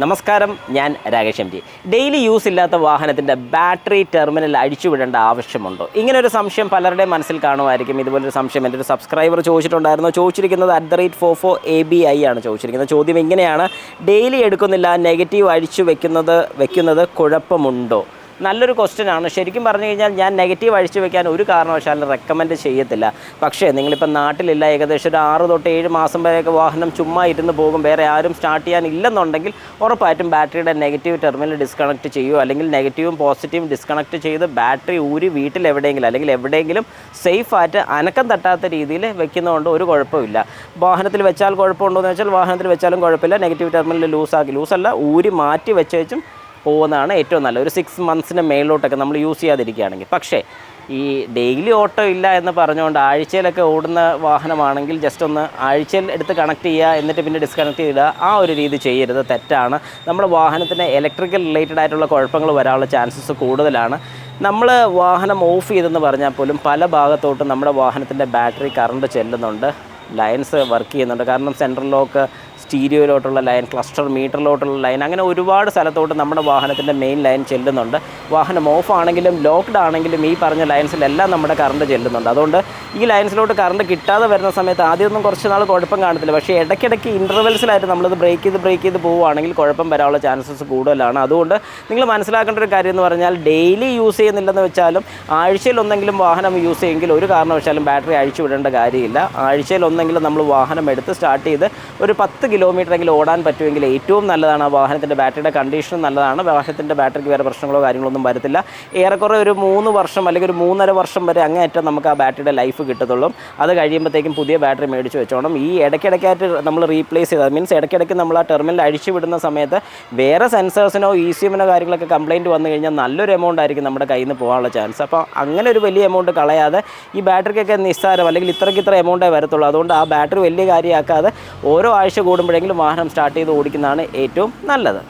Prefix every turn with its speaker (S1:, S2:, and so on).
S1: നമസ്കാരം ഞാൻ Rakesh M G daily use ഇല്ലാത്ത വാഹനത്തിന്റെ ബാറ്ററി ടെർമിനൽ അഴിച്ചുവിടേണ്ട ആവശ്യമുണ്ടോ? ഇങ്ങനെ ഒരു സംശയം പലരുടെയും മനസ്സിൽ കാണുമായിരിക്കും. ഇതുപോലൊരു സംശയം. എന്റെ ഒരു സബ്സ്ക്രൈബർ ചോദിച്ചിട്ടുണ്ടായിരുന്നു. ചോദിച്ചിരിക്കുന്നത് at the rate four four A B I ആണ് ചോദിച്ചിരിക്കുന്നത്. ചോദ്യം ഇങ്ങനെയാണ്. ഡെയിലി എടുക്കുന്നില്ല നെഗറ്റീവ് അടിച്ചു വെക്കുന്നത് വെക്കുന്നത് കുഴപ്പമുണ്ടോ? നല്ലൊരു ക്വസ്റ്റ്യൻ ആണ്. ശരിക്കും പറഞ്ഞു കഴിഞ്ഞാൽ ഞാൻ നെഗറ്റീവ് അഴിച്ചു വെക്കാൻ ഒരു കാരണവശാലും റെക്കമെൻഡ് ചെയ്യത്തില്ല. പക്ഷേ നിങ്ങളിപ്പോൾ നാട്ടിലില്ല ഏകദേശം ഒരു ആറ് തൊട്ട് ഏഴ് മാസം വരെയൊക്കെ വാഹനം ചുമ്മാ ഇരുന്ന് പോകും വേറെ ആരും സ്റ്റാർട്ട് ചെയ്യാൻ ഇല്ലെന്നുണ്ടെങ്കിൽ ഉറപ്പായിട്ടും ബാറ്ററിയുടെ നെഗറ്റീവ് ടെർമിനൽ ഡിസ്കണക്ട് ചെയ്യുമോ അല്ലെങ്കിൽ നെഗറ്റീവും പോസിറ്റീവും ഡിസ്കണക്ട് ചെയ്ത് ബാറ്ററി ഊരി വീട്ടിൽ എവിടെയെങ്കിലും അല്ലെങ്കിൽ എവിടെയെങ്കിലും സേഫായിട്ട് അനക്കം തട്ടാത്ത രീതിയിൽ വെക്കുന്നതുകൊണ്ട് ഒരു കുഴപ്പമില്ല. വാഹനത്തിൽ വെച്ചാൽ കുഴപ്പമുണ്ടോ എന്ന് വെച്ചാൽ വാഹനത്തിൽ വെച്ചാലും കുഴപ്പമില്ല. നെഗറ്റീവ് ടെർമിനൽ ലൂസാക്കി ലൂസല്ല ഊരി മാറ്റി വെച്ചേച്ചും പോകുന്നതാണ് ഏറ്റവും നല്ലത്. ഒരു സിക്സ് മന്ത്സിന് മേളിലോട്ടൊക്കെ നമ്മൾ യൂസ് ചെയ്യാതിരിക്കുകയാണെങ്കിൽ. പക്ഷേ ഈ ഡെയിലി ഓട്ടോ ഇല്ല എന്ന് പറഞ്ഞുകൊണ്ട് ആഴ്ചയിലൊക്കെ ഓടുന്ന വാഹനമാണെങ്കിൽ ജസ്റ്റ് ഒന്ന് ആഴ്ചയിൽ എടുത്ത് കണക്ട് ചെയ്യുക എന്നിട്ട് പിന്നെ ഡിസ്കണക്ട് ചെയ്യുക ആ ഒരു രീതി ചെയ്യരുത്. തെറ്റാണ്. നമ്മുടെ വാഹനത്തിന് ഇലക്ട്രിക്കൽ റിലേറ്റഡ് ആയിട്ടുള്ള കുഴപ്പങ്ങൾ വരാനുള്ള ചാൻസസ് കൂടുതലാണ്. നമ്മൾ വാഹനം ഓഫ് ചെയ്തെന്ന് പറഞ്ഞാൽ പോലും പല ഭാഗത്തോട്ടും നമ്മുടെ വാഹനത്തിന്റെ ബാറ്ററി കറണ്ട് ചെല്ലുന്നുണ്ട്. ലൈൻസ് വർക്ക് ചെയ്യുന്നുണ്ട്. കാരണം സെൻട്രൽ ലോക്ക് സ്റ്റീരിയോയിലോട്ടുള്ള ലൈൻ ക്ലസ്റ്റർ മീറ്ററിലോട്ടുള്ള ലൈൻ അങ്ങനെ ഒരുപാട് സ്ഥലത്തോട്ട് നമ്മുടെ വാഹനത്തിന്റെ മെയിൻ ലൈൻ ചെല്ലുന്നുണ്ട്. വാഹനം ഓഫ് ആണെങ്കിലും ലോക്ക്ഡ് ആണെങ്കിലും ഈ പറഞ്ഞ ലൈൻസിലെല്ലാം നമ്മുടെ കറണ്ട് ചെല്ലുന്നുണ്ട്. അതുകൊണ്ട് ഈ ലൈൻസിലോട്ട് കറണ്ട് കിട്ടാതെ വരുന്ന സമയത്ത് ആദ്യമൊന്നും കുറച്ച് നാൾ കുഴപ്പം കാണത്തില്ല പക്ഷേ ഇടയ്ക്കിടയ്ക്ക് ഇന്റർവെൽസിലായിട്ട് നമ്മളിത് ബ്രേക്ക് ചെയ്ത് ബ്രേക്ക് ചെയ്ത് പോവുകയാണെങ്കിൽ കുഴപ്പം വരാനുള്ള ചാൻസസ് കൂടുതലാണ്. അതുകൊണ്ട് നിങ്ങൾ മനസ്സിലാക്കേണ്ട ഒരു കാര്യം എന്ന് പറഞ്ഞാൽ ഡെയിലി യൂസ് ചെയ്യുന്നില്ലെന്ന് വെച്ചാലും ആഴ്ചയിൽ ഒന്നെങ്കിലും വാഹനം യൂസ് ചെയ്യുമെങ്കിൽ ഒരു കാരണവശാലും ബാറ്ററി അഴിച്ചു വിടേണ്ട കാര്യമില്ല. ആഴ്ചയിൽ ഒന്നെങ്കിലും നമ്മൾ വാഹനം എടുത്ത് സ്റ്റാർട്ട് ചെയ്ത് ഒരു പത്ത് കിലോമീറ്റർ എങ്കിലും ഓടാൻ പറ്റുമെങ്കിൽ ഏറ്റവും നല്ലതാണ് വാഹനത്തിന്റെ ബാറ്ററിയുടെ കണ്ടീഷൻ നല്ലതാണ്. വാഹനത്തിന്റെ ബാറ്ററിക്ക് വേറെ പ്രശ്നങ്ങളോ കാര്യങ്ങളൊന്നും വരത്തില്ല. ഏറെക്കുറെ ഒരു മൂന്ന് വർഷം അല്ലെങ്കിൽ ഒരു മൂന്നര വർഷം വരെ അങ്ങേയറ്റം നമുക്ക് ആ ബാറ്ററിയുടെ ലൈഫ് കിട്ടത്തുള്ളൂ. അത് കഴിയുമ്പോഴത്തേക്കും പുതിയ ബാറ്ററി മേടിച്ച് വെച്ചോണം. ഈ ഇടയ്ക്കിടയ്ക്കായിട്ട് നമ്മൾ റീപ്ലേസ് ചെയ്ത മീൻസ് ഇടയ്ക്കിടയ്ക്ക് നമ്മൾ ആ ടെർമിനൽ അഴിച്ചു വിടുന്ന സമയത്ത് വേറെ സെൻസേഴ്സിനോ ഇ സി എമ്മിനോ കാര്യങ്ങളൊക്കെ കംപ്ലയിന്റ് വന്നു കഴിഞ്ഞാൽ നല്ലൊരു എമൗണ്ട് ആയിരിക്കും നമ്മുടെ കയ്യിൽ നിന്ന് പോകാനുള്ള ചാൻസ് അപ്പോൾ അങ്ങനെ ഒരു വലിയ എമൗണ്ട് കളയാതെ ഈ ബാറ്ററിക്കൊക്കെ നിസ്സാരം അല്ലെങ്കിൽ ഇത്രയ്ക്ക് ഇത്ര എമൗണ്ടേ വരത്തുള്ളൂ. അതുകൊണ്ട് ആ ബാറ്ററി വലിയ കാര്യമാക്കാതെ ഓരോ ആഴ്ച കൂടുമ്പോഴെങ്കിലും വാഹനം സ്റ്റാർട്ട് ചെയ്ത് ഓടിക്കുന്നതാണ് ഏറ്റവും നല്ലത്.